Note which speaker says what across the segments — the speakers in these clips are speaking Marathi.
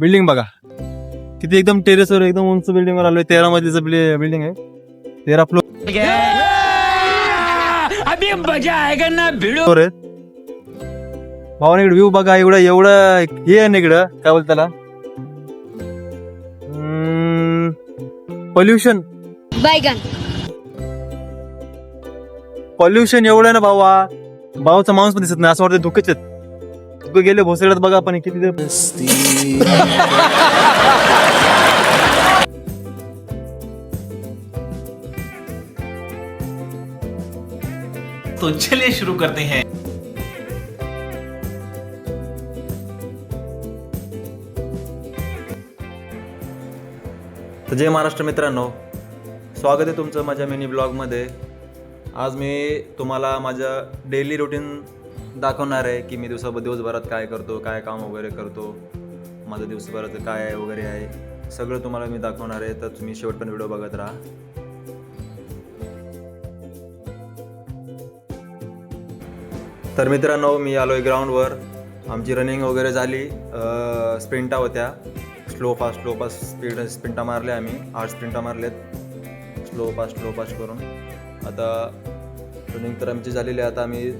Speaker 1: बिल्डिंग बघा. किती एकदम टेरेसवर एकदम उंच बिल्डिंग वर आलोय. तेरा मजलीचं बिल्डिंग आहे. तेरा फ्लोर आहेत. भावाने इकडे व्ह्यू बघा. एवढं एवढं हे आहे ना इकडं. काय बोलत त्याला? पॉल्युशन पॉल्युशन एवढं आहे ना भावा. भावाचा माणूस पण दिसत नाही. असं वाटतं धुकेच आहेत. धुके गेले भोसड्यात बघा पण किती ते-
Speaker 2: तो चलिए शुरू करते हैं।
Speaker 1: तर जय महाराष्ट्र मित्रांनो स्वागत आहे तुमचं माझ्या मिनी ब्लॉगमध्ये. आज मी तुम्हाला माझ्या डेली रुटीन दाखवणार आहे की मी दिवसा दिवसभरात काय करतो काय काम वगैरे करतो माझं दिवसभराचं काय आहे वगैरे आहे सगळं तुम्हाला मी दाखवणार आहे. तर तुम्ही शेवटपर्यंत व्हिडिओ बघत राहा. तर मित्रांनो मी आलो आहे ग्राउंडवर. आमची रनिंग वगैरे झाली. स्प्रिंटा होत्या. Slow fast slow fast speed स्प्रिंटा मारल्या आम्ही. आठ स्प्रिंटा मारल्यात स्लो फास्ट स्लो फास्ट करून. आता रनिंग तर आमची झालेली आहे. आता आम्ही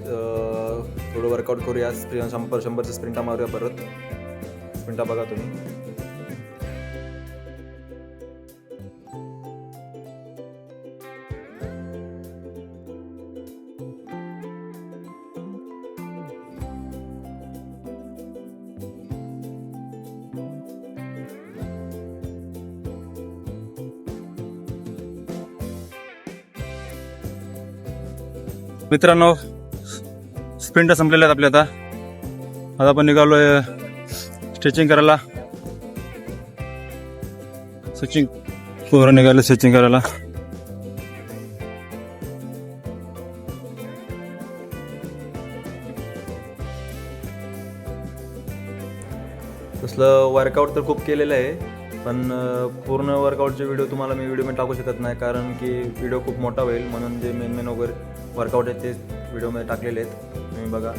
Speaker 1: थोडं वर्कआउट करूया. स्प्रि- शंभर शंभरच्या स्प्रिंटा मारूया परत. स्प्रिंटा बघा तुम्ही. मित्रांनो स्प्रिंट संपलेल्या आहेत आपल्या आता. आता आपण निघालो आहे स्ट्रेचिंग करायला. स्ट्रेचिंग पोरं निघाले स्ट्रेचिंग करायला. तसलं वर्कआउट तर खूप केलेलं आहे पण पूर्ण वर्कआउटचे व्हिडिओ तुम्हाला मी व्हिडिओ मी टाकू शकत नाही कारण की व्हिडिओ खूप मोठा होईल म्हणून जे मेन मेन वगैरे वर्कआउट आहे ते व्हिडिओमध्ये टाकलेले आहेत तुम्ही बघा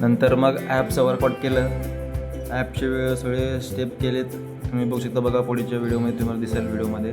Speaker 1: नंतर मग ॲपचं वर्कआउट केलं. ॲपचे सगळे स्टेप केलेत. तुम्ही बघू शकता बघा पुढच्या व्हिडिओमध्ये तुम्हाला दिसेल व्हिडिओमध्ये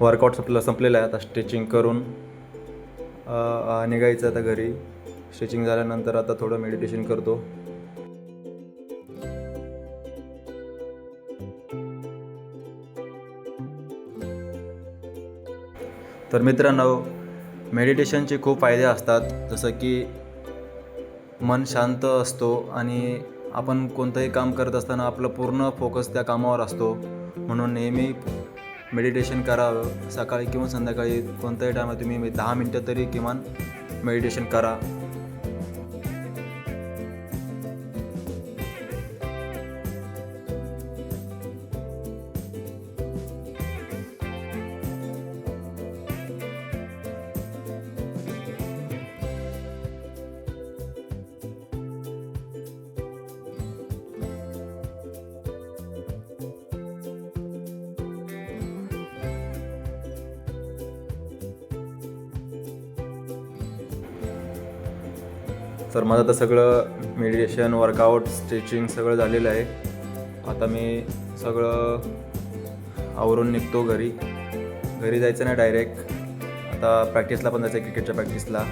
Speaker 1: वर्कआउट संपलं संपलेलं आहे. आता स्ट्रेचिंग करून निघायचं आता घरी. स्ट्रेचिंग झाल्यानंतर आता थोडं मेडिटेशन करतो. तर मित्रांनो मेडिटेशनचे खूप फायदे असतात. जसं की मन शांत असतो आणि आपण कोणतंही काम करत असताना आपलं पूर्ण फोकस त्या कामावर असतो. म्हणून नेहमी मेडिटेशन करावं. सकाळी किंवा संध्याकाळी कोणत्याही टायमात तुम्ही दहा मिनटं तरी किमान मेडिटेशन करा. तर माझं आता सगळं मेडिटेशन वर्कआउट स्ट्रेचिंग सगळं झालेलं आहे. आता मी सगळं आवरून निघतो घरी. घरी जायचं नाही डायरेक्ट आता प्रॅक्टिसला पण जायचं आहे क्रिकेटच्या प्रॅक्टिसला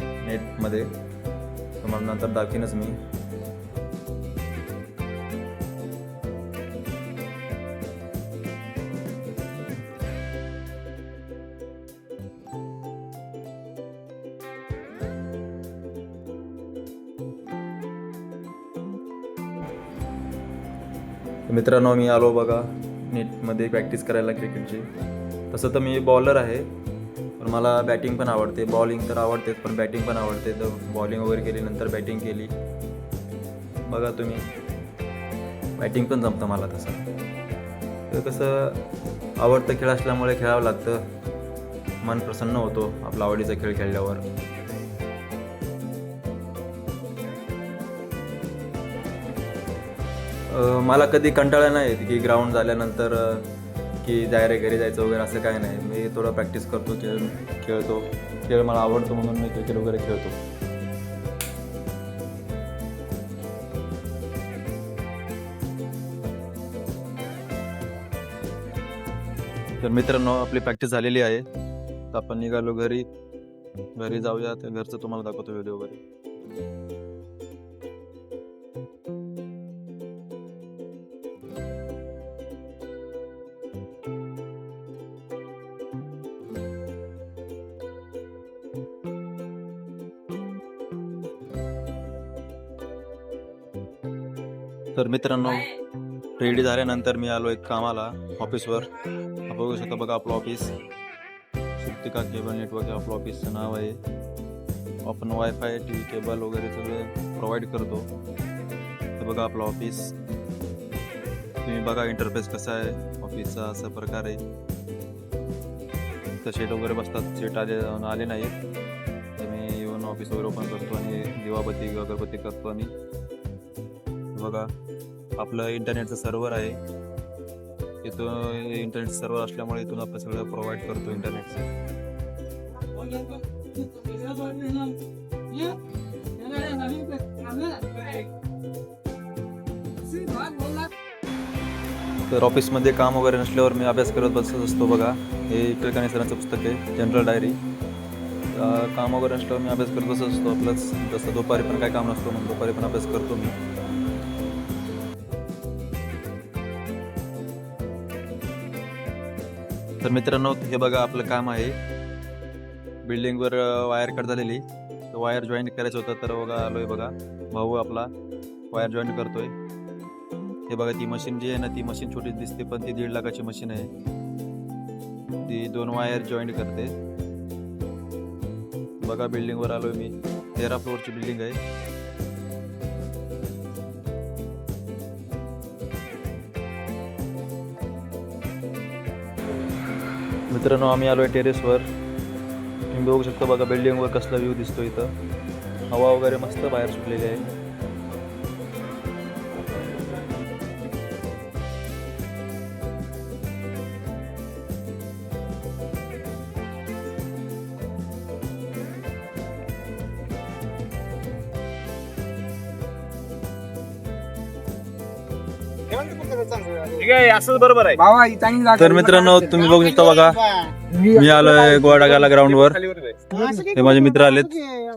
Speaker 1: नेटमध्ये तुम्हाला नंतर दाखवीनच मी. मित्रांनो मी आलो बघा नेटमध्ये प्रॅक्टिस करायला क्रिकेटची तसं तर मी बॉलर आहे पण मला बॅटिंग पण आवडते. बॉलिंग तर आवडतेच पण बॅटिंग पण आवडते. तर बॉलिंग वगैरे केली नंतर बॅटिंग केली. बघा तुम्ही. बॅटिंग पण जमतं मला तसं. तर कसं आवडतं खेळ असल्यामुळे खेळावं लागतं. मन प्रसन्न होतो आपला आवडीचा खेळ खेळल्यावर. मला कधी कंटाळा नाही येत की ग्राउंड झाल्यानंतर की डायरेक्ट घरी जायचं वगैरे असं काय नाही. मी थोडं प्रॅक्टिस करतो खेळ खेळतो. खेळ मला आवडतो म्हणून मी क्रिकेट वगैरे खेळतो. तर मित्रांनो आपली प्रॅक्टिस झालेली आहे. तर आपण निघालो घरी. घरी जाऊया. तर घरचं तुम्हाला दाखवतो व्हिडिओ वगैरे. तर मित्रांनो रेडी झाल्यानंतर मी आलो एक कामाला ऑफिसवर बघू शकता बघा आपलं ऑफिस सुप्तिका केबल नेटवर्क आपलं ऑफिसचं नाव आहे. आपण वायफाय टी व्ही केबल वगैरे सगळे प्रोव्हाइड करतो. हे बघा आपलं ऑफिस तुम्ही बघा इंटरफेस कसा आहे ऑफिसचा असा प्रकार आहे. तर शेट वगैरे बसतात शेट आले आले नाहीत. तर मी येऊन ऑफिस वगैरे ओपन करतो आणि दिवाबत्ती अगरबत्ती करतो आणि बघा आपलं इंटरनेटचं सर्व्हर आहे. इथून इंटरनेट सर्व्हर असल्यामुळे इथून आपण सगळं प्रोव्हाइड करतो इंटरनेटचं तर ऑफिसमध्ये काम वगैरे नसल्यावर मी अभ्यास करत बसत असतो बघा. हे टिळकाने सरांचं पुस्तक आहे जनरल डायरी काम वगैरे नसल्यावर मी अभ्यास करत बसत असतो. प्लस जसं दुपारी पण काय काम नसतो म्हणून दुपारी पण अभ्यास करतो मी. तर मित्रांनो हे बघा आपलं काम आहे. बिल्डिंगवर वायर कट झालेली. तर वायर जॉईन करायचं होतं तर बघा आलोय बघा. भाऊ आपला वायर जॉईन करतोय. हे बघा ती मशीन जी आहे ना ती मशीन छोटी दिसते पण ती दीड लाखाची मशीन आहे. ती दोन वायर जॉईंट करते. बघा बिल्डिंगवर आलोय मी. तेरा फ्लोअरची बिल्डिंग आहे. मित्रांनो आम्ही आलो आहे टेरेसवर तुम्ही बघू शकता बघा बिल्डिंगवर कसला व्ह्यू दिसतो इथं. हवा वगैरे मस्त बाहेर सुटलेली आहे.
Speaker 3: ठीक आहे असंच बरोबर आहे.
Speaker 1: तर मित्रांनो तुम्ही बघू शकता बघा मी आलोय गोवा टाकायला ग्राउंडवर हे माझे मित्र आलेत.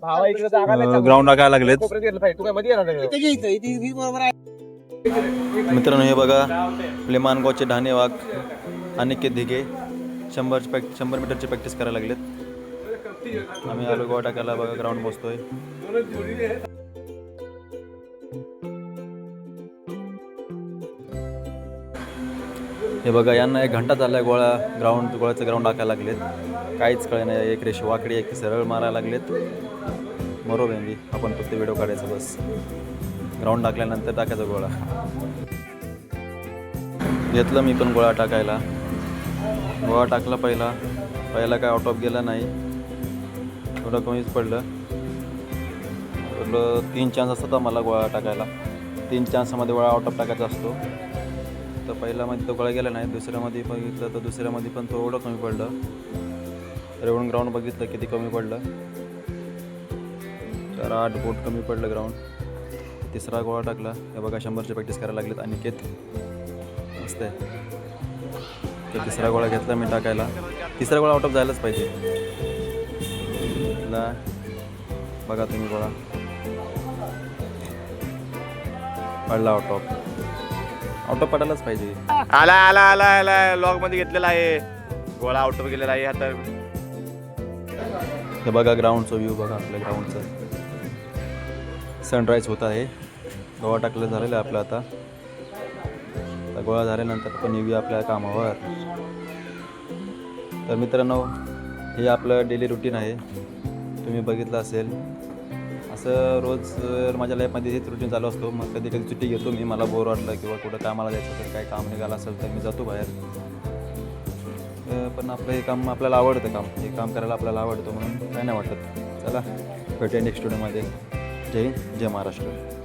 Speaker 4: भावा इकडे जागा नाही
Speaker 1: ग्राउंड टाकायला लागलेत.
Speaker 4: कोपऱ्यात गेलं पाहिजे. तू काय मध्ये येणार नाही.
Speaker 5: इथे घ्यायचं इथे इथे बरोबर आहे.
Speaker 1: मित्रांनो हे बघा आपले मानगावचे ढाणे वाघ अनिकेत धिगे. प्रॅक् शंभर मीटरची प्रॅक्टिस करायला लागलेत. आम्ही आलो गोवा टाकायला बघा ग्राउंड बसतोय. हे बघा यांना एक घंटा झालाय गोळा ग्राउंड गोळ्याचं ग्राउंड टाकायला लागलेत. काहीच कळे नाही एक रेषी वाकडी एक सरळ मारायला लागलेत. मरो भेंदी आपण फक्त व्हिडिओ काढायचा बस. ग्राउंड टाकल्यानंतर टाकायचा गोळा. घेतलं मी पण गोळा टाकायला. गोळा टाकला पहिला. पहिला काय आउट ऑफ गेला नाही. थोडं कमीच पडलं. पडलं तीन चान्स असतात मला गोळा टाकायला. तीन चान्समध्ये गोळा आउट ऑफ टाकायचा असतो. तर पहिल्यामध्ये तो गोळा गेला नाही दुसऱ्यामध्ये बघितलं तर दुसऱ्यामध्ये पण तो एवढं कमी पडलं. रेवण ग्राउंड बघितलं किती कमी पडलं. चार आठ बोट कमी पडलं ग्राउंड तिसरा गोळा टाकला. हे बघा शंभरची प्रॅक्टिस करायला लागलीत आणि केत. मस्त आहे. तर तिसरा गोळा घेतला मी टाकायला. तिसरा गोळा आउट ऑफ जायलाच पाहिजे. बघा तुम्ही गोळा. पडला आउट ऑफ आउट ऑफ पडायलाच पाहिजे.
Speaker 3: आला आला आला आला. लॉगमध्ये घेतलेला आहे. गोळा आउट गेलेला आहे आता.
Speaker 1: हे बघा ग्राउंडचा व्ह्यू बघा आपल्या ग्राउंडचा सनराईज होत आहे. गोवा टाकलं झालेलं आहे आपलं आता. गोळा झाल्यानंतर आपण येऊया आपल्या कामावर. तर मित्रांनो हे आपलं डेली रुटीन आहे. तुम्ही बघितलं असेल. असं रोज माझ्या लाईफमध्ये हेच रुटीन चालू असतो. मग कधी कधी सुट्टी घेतो मी मला बोर वाटलं किंवा कुठं कामाला जायचं असेल काही काम निघालं असेल तर मी जातो बाहेर. पण आपलं हे काम आपल्याला आवडतं काम. हे काम करायला आपल्याला आवडतं म्हणून काय नाही वाटत. चला भेटूया नेक्स्ट स्टुडिओमध्ये जय हिंद जय महाराष्ट्र.